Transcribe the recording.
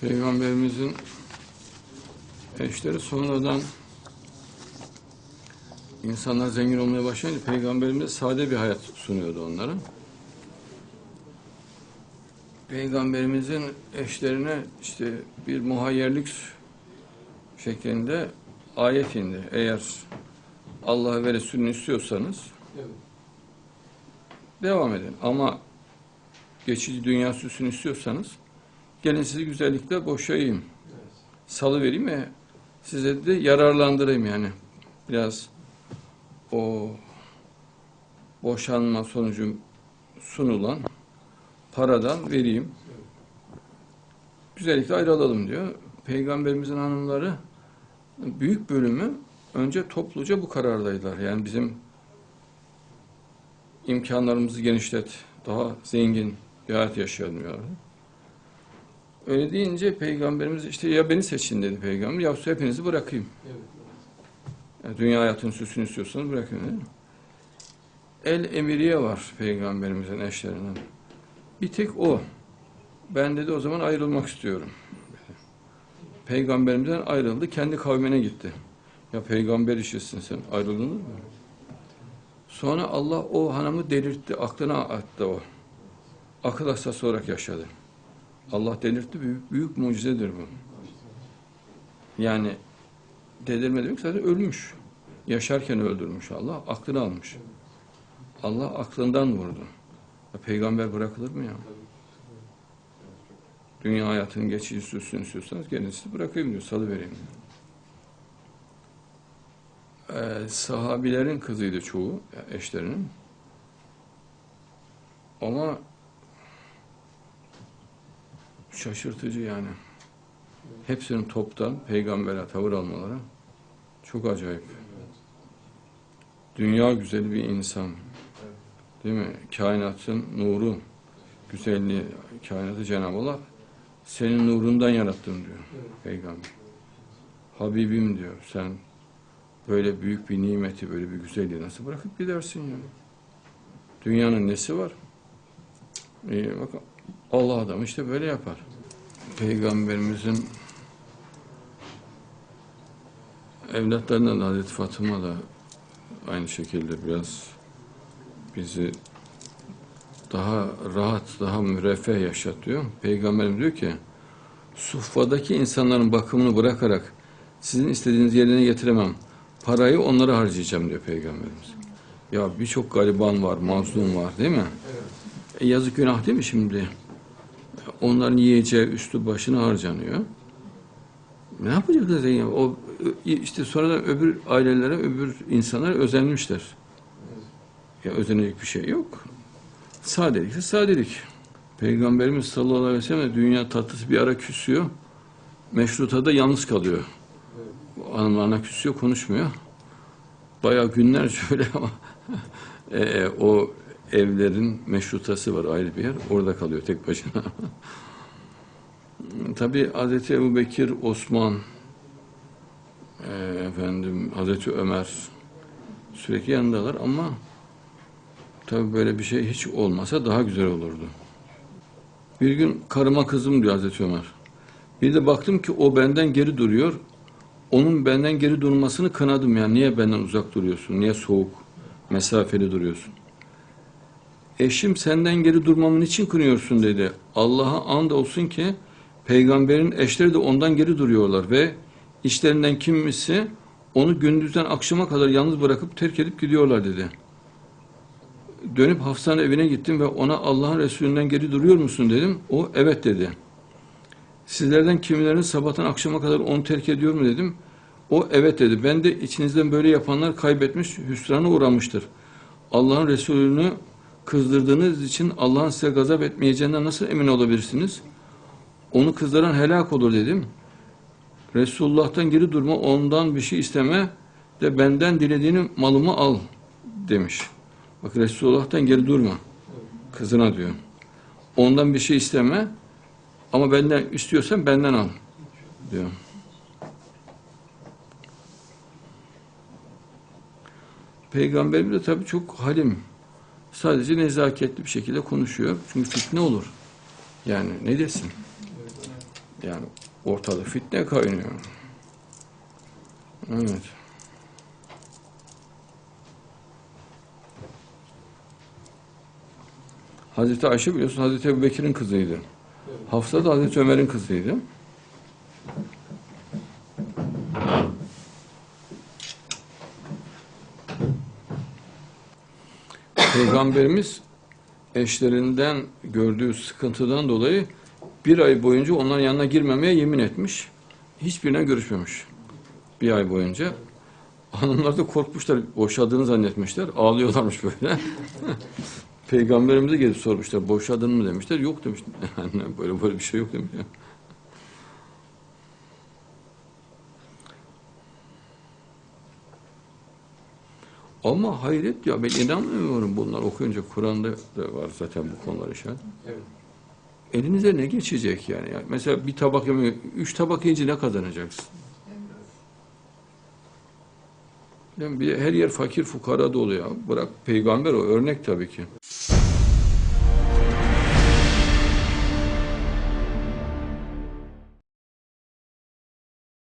Peygamberimizin eşleri sonradan insanlar zengin olmaya başlayınca Peygamberimiz sade bir hayat sunuyordu onlara. Peygamberimizin eşlerine işte bir muhayyerlik şeklinde ayet indi. Eğer Allah ve Resulünü istiyorsanız devam edin. Ama geçici dünya süsünü istiyorsanız gelin sizi güzellikle boşayayım. Salı vereyim ve size de yararlandırayım yani. Biraz o boşanma sonucu sunulan paradan vereyim. Güzellikle ayrılalım diyor. Peygamberimizin hanımları büyük bölümü önce topluca bu karardaydılar. Yani bizim imkanlarımızı genişlet, daha zengin bir hayat yaşayalım diyorlar. Öyle deyince Peygamberimiz işte ya beni seçin dedi Peygamber, ya hepinizi bırakayım. Yani dünya hayatının süsünü istiyorsanız bırakın dedi. El emiriye var Peygamberimizin eşlerinden. Bir tek o. Ben dedi o zaman ayrılmak istiyorum. Peygamberimizden ayrıldı, kendi kavmine gitti. Ya peygamber işisin sen, ayrılır mı? Sonra Allah o hanımı delirtti, aklına attı o. Akıl hastası olarak yaşadı. Allah delirtti, büyük, büyük mucizedir bu. Yani delirme demek zaten ölmüş. Yaşarken öldürmüş Allah, aklını almış. Allah aklından vurdu. Ya peygamber bırakılır mı ya? Dünya hayatının geçici süsünü istiyorsanız gelin sizi bırakayım diyor, salıvereyim diyor. Ee, sahabilerin kızıydı çoğu, eşlerinin. Ama şaşırtıcı yani. Hepsinin toptan peygambere tavır almaları çok acayip. Dünya güzeli bir insan. Değil mi? Kainatın nuru, güzelliği, kainatı Cenab-ı Allah senin nurundan yarattım diyor peygamber. Habibim diyor sen böyle büyük bir nimeti, böyle bir güzelliği nasıl bırakıp gidersin yani? Dünyanın nesi var? Ee, bak Allah adam işte böyle yapar. Peygamberimizin evlatlarından da Hazreti Fatıma da aynı şekilde biraz bizi daha rahat, daha müreffeh yaşatıyor. Peygamberim diyor ki, suffadaki insanların bakımını bırakarak sizin istediğiniz yerine getiremem. Parayı onlara harcayacağım diyor Peygamberimiz. Ya birçok gariban var, mazlum var değil mi? E, yazık günah değil mi şimdi? Onların yiyeceği üstü başına harcanıyor. Ne yapacaklar zengin? O işte sonradan öbür ailelere, öbür insanlar özenmişler. Ya özenecek bir şey yok. Sadelikse sadelik. Peygamberimiz sallallahu aleyhi ve sellem de dünya tatlısı bir ara küsüyor. Meşrutada yalnız kalıyor. Hanımlarına küsüyor, konuşmuyor. Bayağı günlerce öyle ama e, o evlerin meşrutası var ayrı bir yer. Orada kalıyor tek başına. Tabi Hazreti Ebu Bekir, Osman, e, efendim Hazreti Ömer sürekli yanındalar ama tabi böyle bir şey hiç olmasa daha güzel olurdu. Bir gün karıma kızım diyor Hazreti Ömer. Bir de baktım ki o benden geri duruyor. Onun benden geri durmasını kınadım yani. Niye benden uzak duruyorsun? Niye soğuk, mesafeli duruyorsun? Eşim senden geri durmamın için kınıyorsun dedi. Allah'a and olsun ki peygamberin eşleri de ondan geri duruyorlar ve işlerinden kimisi onu gündüzden akşama kadar yalnız bırakıp terk edip gidiyorlar dedi. Dönüp Hafsa'nın evine gittim ve ona Allah'ın Resulünden geri duruyor musun dedim. O evet dedi. Sizlerden kimileriniz sabahtan akşama kadar onu terk ediyor mu dedim. O evet dedi. Ben de içinizden böyle yapanlar kaybetmiş, hüsrana uğramıştır. Allah'ın Resulünü kızdırdığınız için Allah'ın size gazap etmeyeceğinden nasıl emin olabilirsiniz? Onu kızdıran helak olur dedim. Resulullah'tan geri durma, ondan bir şey isteme de benden dilediğini malımı al demiş. Bak Resulullah'tan geri durma. Kızına diyor. Ondan bir şey isteme ama benden istiyorsan benden al diyor. Peygamberimiz de tabii çok halim. Sadece nezaketli bir şekilde konuşuyor. Çünkü fitne olur. Yani ne desin? Yani ortalık fitne kaynıyor. Evet. Hazreti Ayşe biliyorsun Hazreti Ebu Bekir'in kızıydı. Hafsa da Hazreti Ömer'in kızıydı. Peygamberimiz eşlerinden gördüğü sıkıntıdan dolayı bir ay boyunca onların yanına girmemeye yemin etmiş. Hiçbirine görüşmemiş. Bir ay boyunca. Hanımlar da korkmuşlar, boşadığını zannetmişler. Ağlıyorlarmış böyle. Peygamberimize gelip sormuşlar, boşadın mı demişler. Yok demiş. Yani böyle böyle bir şey yok demiş. Ama hayret ya ben inanmıyorum bunlar okuyunca Kur'an'da da var zaten bu konular işaret. Evet. Elinize ne geçecek yani? yani mesela bir tabak yemeği, üç tabak yiyince ne kazanacaksın? Yani bir, her yer fakir fukara dolu ya. Bırak peygamber o örnek tabii ki.